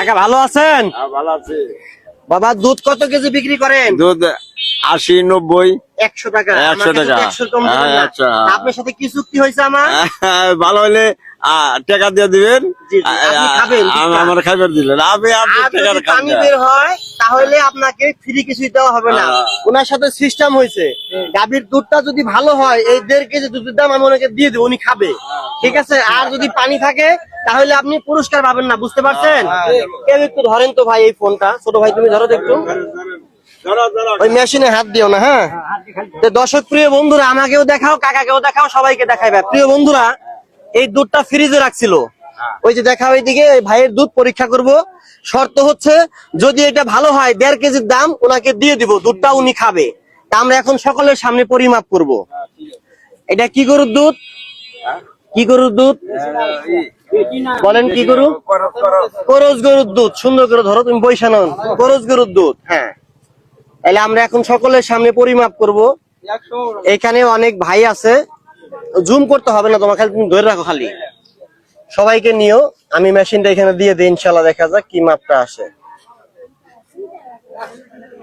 কাকা ভালো আছেন? হ্যাঁ, ভালো আছি। বাবা দুধ কত কেজি বিক্রি করেন? দুধ আশি নব্বই। একশো টাকা। একশো কাছে টাকা। হ্যাঁ, হ্যাঁ। আপনার সাথে কি চুক্তি হয়েছে আমার? ভালো হলে টাকা দিয়ে দিবেন। আমার খাবার দিলেন। আমি বের হয় তাহলে আপনাকে ফ্রি কিছুই দেওয়া হবে না। হ্যাঁ। ওনার সাথে সিস্টেম হয়েছে। গাভীর দুধটা যদি ভালো হয় এই দেড় কেজি দুধের দাম আমি ওনাকে দিয়ে দেবো উনি খাবে। ঠিক আছে? আর যদি পানি থাকে তাহলে আপনি পুরস্কার পাবেন না বুঝতে পারছেন? কেউ একটু ধরেন তো ভাই এই ফোনটা। ছোট ভাই তুমি ধরো তো একটু। ওই মেশিনে হাত দিও না হ্যাঁ? তো দর্শক প্রিয় বন্ধুরা আমাকেও দেখাও কাকাকেও দেখাও সবাইকে দেখাইবে। প্রিয় বন্ধুরা এই দুধটা ফ্রিজে রাখছিল। ওই যে দেখাও এইদিকে ওই ভাইয়ের দুধ পরীক্ষা করব। শর্ত হচ্ছে যদি এটা ভালো হয় দেড় কেজির দাম ওনাকে দিয়ে দিব দুধটা উনি খাবে। তা আমরা এখন সকলের সামনে পরিমাপ করব। এটা কি গরুর দুধ? কি গরুর দুধ? বলেন কি গরু? করজ গরুর দুধ সুন্দর করে ধরো তুমি বৈশা নন করজ গরুর দুধ। হ্যাঁ। তাহলে আমরা এখন সকলের সামনে পরিমাপ করব। এখানে অনেক ভাই আছে। জুম করতে হবে না তোমার খালি তুমি ধরে রাখো খালি। সবাইকে নিও। আমি মেশিনটা এখানে দিয়ে দিই ইনশাল্লাহ দেখা যাক কি মাপটা আসে।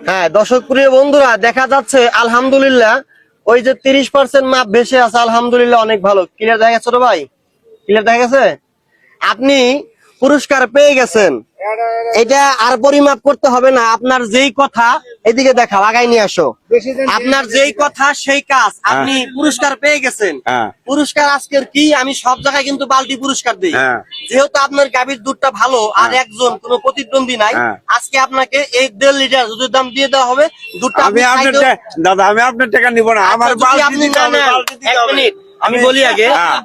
হ্যাঁ দর্শক প্রিয় বন্ধুরা দেখা যাচ্ছে আলহামদুলিল্লাহ ওই যে তিরিশ পার্সেন্ট মাপ ভেসে আছে আলহামদুলিল্লাহ অনেক ভালো। ক্লিয়ার দেখা গেছে ভাই? ক্লিয়ার দেখা গেছে? আপনি পুরস্কার পেয়ে গেছেন। এটা আর পরিমাপ করতে হবে না আপনার যেই কথা এদিকে দেখাও আগাই নিয়ে আসো। আপনার যেই কথা সেই কাজ আপনি পুরস্কার পেয়ে গেছেন। হ্যাঁ। পুরস্কার আজকের কি? আমি সব জায়গায় কিন্তু বালতি পুরস্কার দিই। হ্যাঁ। যেহেতু আপনার গাভীর দুধটা ভালো আর একজন কোনো প্রতিদ্বন্দ্বী নাই হ্যাঁ। আজকে আপনাকে এক দেড় লিটার দুধের দাম দিয়ে দেওয়া হবে। দুধটা আমি আপনার দাদা আমি আপনার টাকা নিব না আমার আচ্ছা, বালতি আপনি দিতে না হবে, বালতি দিতে এক হবে। আমি বলি আগে। হ্যাঁ,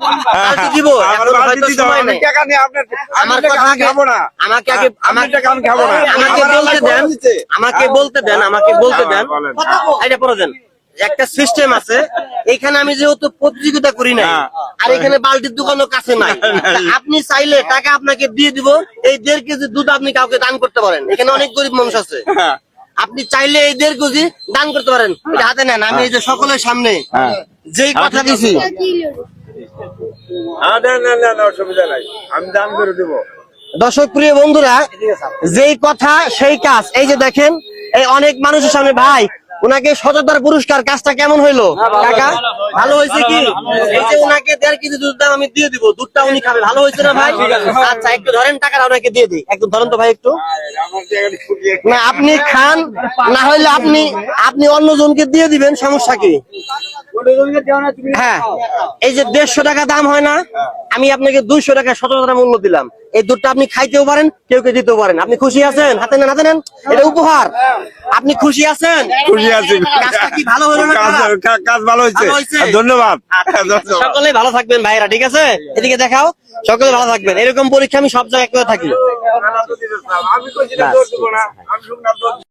দিব। আমাকে আগে আমাকে টাকা আমি খাব না। আমাকে আমার বলতে দেন। আমাকে বলতে দেন আমাকে বলতে দেন। এটা পরে দেন। একটা সিস্টেম আছে। এখানে আমি যেহেতু প্রতিযোগিতা করি না হ্যাঁ। আর এখানে বালতির দোকানও কাছে নাই। আপনি চাইলে টাকা আপনাকে দিয়ে দিব। এই দেড় কেজি দুধ আপনি কাউকে দান করতে পারেন। এখানে অনেক গরিব মানুষ আছে। হ্যাঁ। আপনি চাইলে এদের দেড় কেজি দান করতে পারেন। এটা হাতে নেন আমি এই যে সকলের সামনে যে যেই কথা দিছি। হ্যাঁ, না, না, না, না, অসুবিধা নাই। আমি দাম করে দেবো। দর্শক প্রিয় বন্ধুরা যেই কথা সেই কাজ। এই যে দেখেন এই অনেক মানুষের সামনে ভাই ওনাকে সততার পুরস্কার কাজটা কেমন হইল? কাকা ভালো হয়েছে। কি? এই যে ওনাকে দেড় কেজি দুধ দাম আমি দিয়ে দিব দুধটা উনি খাবে। ভালো হয়েছে না ভাই? আচ্ছা একটু ধরেন টাকাটা ওনাকে দিয়ে দিই। একটু ধরেন তো ভাই একটু। না আপনি খান না হইলে আপনি আপনি অন্য জনকে দিয়ে দিবেন সমস্যা কি? হ্যাঁ। এই যে দেড়শো টাকা দাম হয় না? আমি আপনাকে দুইশো টাকা সতেরো টাকা মূল্য দিলাম এই দুধটা আপনি খাইতেও পারেন কেউ কে দিতেও পারেন আপনি খুশি আছেন হাতে নেন হাতে নেন এটা উপহার আপনি খুশি আছেন খুশি আছি কাজটা কি ভালো হলো না কাজ ভালো হয়েছে ধন্যবাদ আচ্ছা, ধন্যবাদ। সকলে ভালো থাকবেন ভাইরা ঠিক আছে এদিকে দেখাও সকলে ভালো থাকবেন এরকম পরীক্ষা আমি সব জায়গায় করে থাকি